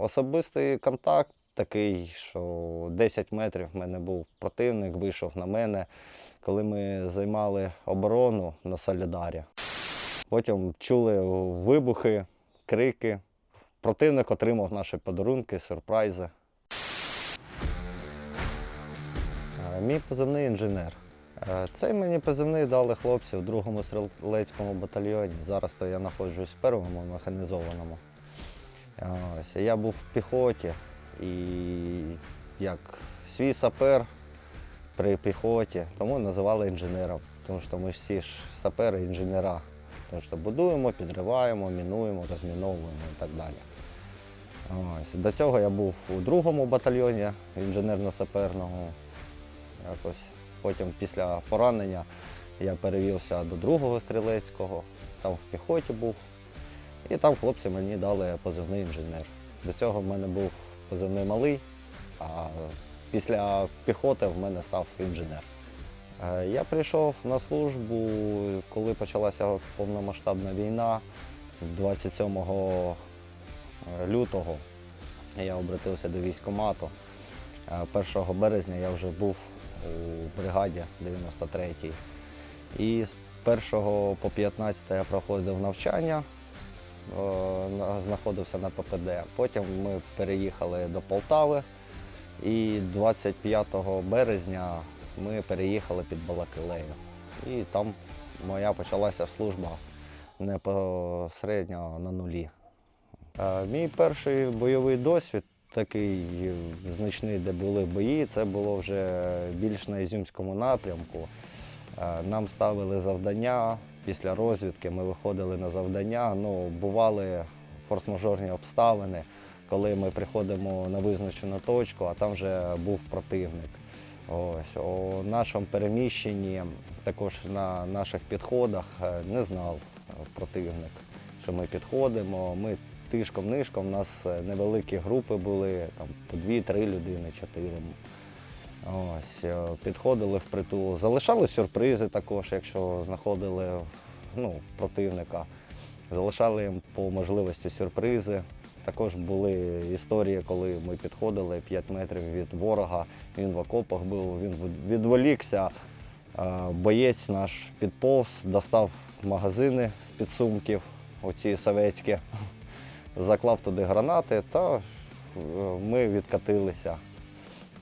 Особистий контакт такий, що 10 метрів в мене був противник, вийшов на мене, коли ми займали оборону на Солідарі. Потім чули вибухи, крики. Противник отримав наші подарунки, сюрпризи. Е, Мій позивний інженер. Е, Цей мені позивний дали хлопці в другому стрілецькому батальйоні. Зараз то я знаходжусь в першому механізованому. Ось, я був в піхоті і як свій сапер при піхоті, тому називали інженером. Тому що ми всі ж сапери, інженера. Тому що будуємо, підриваємо, мінуємо, розміновуємо і так далі. Ось. До цього я був у другому батальйоні інженерно-саперного. Якось. Потім після поранення я перевівся до другого стрілецького, там в піхоті був. І там хлопці мені дали позивний інженер. До цього в мене був позивний малий, а після піхоти в мене став інженер. Е, Я прийшов на службу, коли почалася повномасштабна війна 27 лютого. Я обратився до військкомату. Е, 1 березня я вже був у бригаді 93-й. І з 1 по 15 я проходив навчання, е, на- знаходився на ППД. Потім ми переїхали до Полтави. І 25 березня ми переїхали під Балакилею. І там моя почалася служба непосередньо на нулі. Е, Мій перший бойовий досвід, такий значний, де були бої, це було вже більш на Ізюмському напрямку. Е, Нам ставили завдання після розвідки. Ми виходили на завдання. Ну, бували форс-мажорні обставини, коли ми приходимо на визначену точку, а там вже був противник. Ось у нашому переміщенні, також на наших підходах е, не знав противник, що ми підходимо. Ми тишком-нишком, у нас е, невеликі групи були, там по дві-три людини, чотири. Ось, е, підходили впритул. Залишали сюрпризи також, якщо знаходили ну, противника. Залишали їм по можливості сюрпризи. Також були історії, коли ми підходили 5 метрів від ворога, він в окопах був, він відволікся. Е, Боєць наш підповз, достав магазини з підсумків, оці советські, заклав туди гранати та е, ми відкатилися.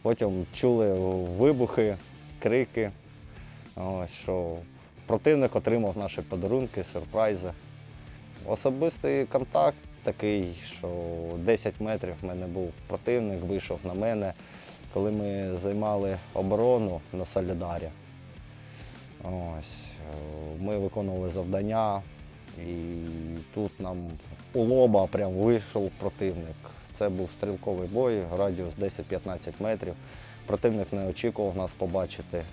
Потім чули вибухи, крики, ось, що противник отримав наші подарунки, сюрпризи. Особистий контакт такий, що 10 метрів в мене був противник, вийшов на мене, коли ми займали оборону на Солідарі. Ось, ми виконували завдання, і тут нам у лоба прям вийшов противник. Це був стрілковий бой, радіус 10-15 метрів. Противник не очікував нас побачити.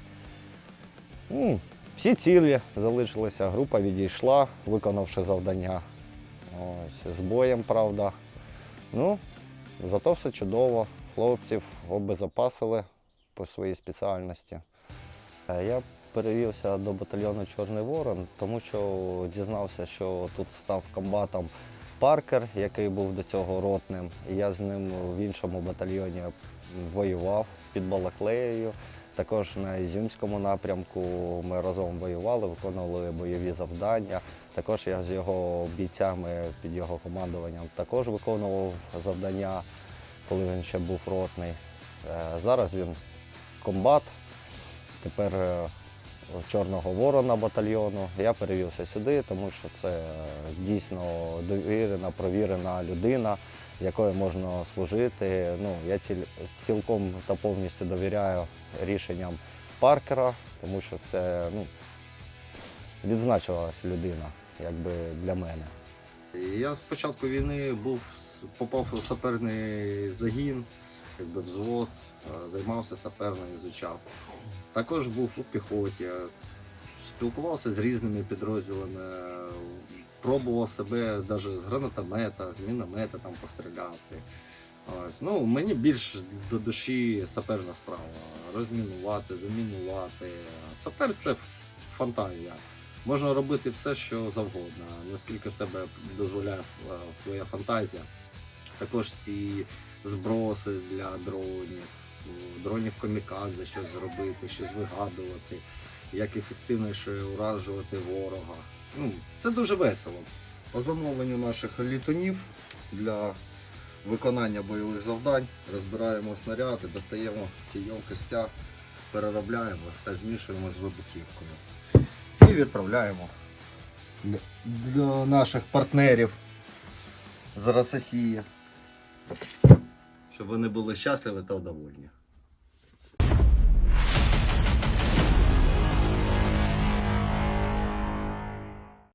Ну, всі цілі залишилися, група відійшла, виконавши завдання. Ось, з боєм, правда. Ну, зато все чудово. Хлопців обезопасили по своїй спеціальності. Е, Я перевівся до батальйону Чорний Ворон, тому що дізнався, що тут став комбатом Паркер, який був до цього ротним. Я з ним в іншому батальйоні воював під Балаклеєю. Також на Ізюмському напрямку ми разом воювали, виконували бойові завдання. Також я з його бійцями під його командуванням також виконував завдання, коли він ще був ротний. Е, Зараз він комбат, тепер е, Чорного ворона батальйону. Я перевівся сюди, тому що це е, дійсно довірена, провірена людина, з якою можна служити. Ну, я цілком та повністю довіряю рішенням Паркера, тому що це ну, відзначилась людина якби для мене. Я з початку війни був попав у саперний загін, якби взвод, е, займався саперною, ізучав. Також був у піхоті, спілкувався з різними підрозділами, пробував себе навіть з гранатомета, з міномета там постріляти. Ось. Ну, мені більш до душі саперна справа. Розмінувати, замінувати. Сапер це фантазія. Можна робити все, що завгодно, наскільки в тебе дозволяє е, твоя фантазія. Також ці зброси для дронів, дронів комікадзе, щось зробити, щось вигадувати, як ефективніше уражувати ворога. Ну, це дуже весело. По замовленню наших літунів для виконання бойових завдань розбираємо снаряди, достаємо ці ємкостя, переробляємо та змішуємо з вибухівкою. І відправляємо для наших партнерів з Росії, щоб вони були щасливі та довольні.